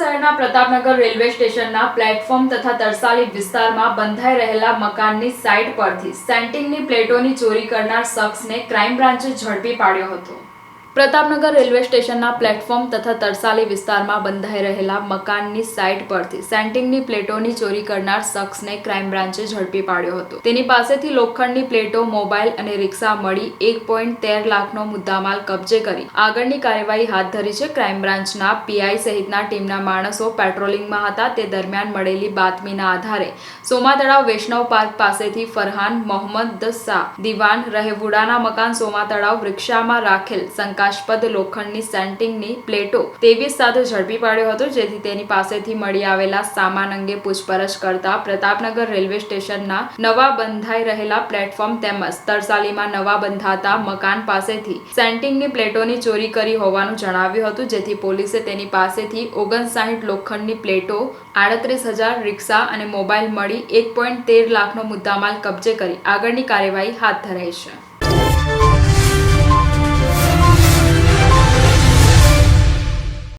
શહેરના પ્રતાપનગર રેલવે સ્ટેશનના પ્લેટફોર્મ તથા તરસાલી વિસ્તારમાં બંધાઈ રહેલા મકાનની સાઇટ પરથી સેન્ટિંગની પ્લેટોની ચોરી કરનાર શખ્સને ક્રાઇમ બ્રાન્ચે ઝડપી પાડ્યો હતો. પ્રતાપનગર રેલવે સ્ટેશનના પ્લેટફોર્મ તથા તરસાલી વિસ્તારમાં બંધાઈ રહેલા મકાનની સાઇટ પરથી સેન્ટિંગની પ્લેટોની ચોરી કરનાર શખ્સને ક્રાઇમ બ્રાન્ચે ઝડપી પાડ્યો હતો. તેની પાસેથી લોખંડની પ્લેટો, મોબાઈલ અને રિક્ષા મળી એક પોઈન્ટ તેર લાખનો મુદ્દામાલ કબજે કરી. આગળની કાર્યવાહી હાથ ધરી છે ક્રાઇમ બ્રાન્ચના પીઆઈ સહિતના ટીમના માણસો પેટ્રોલિંગમાં હતા. તે દરમિયાન મળેલી બાતમીના આધારે સોમા તળાવ વૈષ્ણવ પાર્ક પાસેથી ફરહાન મોહમ્મદ શાહ દિવાન રહેવુડાના મકાન સોમા તળાવ રિક્ષામાં રાખેલ શંકાસ્પદ લોખંડની સેન્ટિંગની પ્લેટો તેવીસ સાથે ઝડપી પાડ્યો હતો, જેથી તેની પાસેથી મળી આવેલા સામાન અંગે પૂછપરછ કરતા પ્રતાપનગર રેલવે સ્ટેશનના નવા બંધાઈ રહેલા પ્લેટફોર્મ તેમજ તરસાલીમાં નવા બંધાતા મકાન પાસેથી સેન્ટિંગની પ્લેટોની ચોરી કરી હોવાનું જણાવ્યું હતું, જેથી પોલીસે તેની પાસેથી ઓગણસાઠ લોખંડની પ્લેટો, આડત્રીસ હજાર રિક્ષા અને મોબાઈલ મળી એક પોઈન્ટ તેર લાખનો મુદ્દામાલ કબજે કરી આગળની કાર્યવાહી હાથ ધરાઈ છે.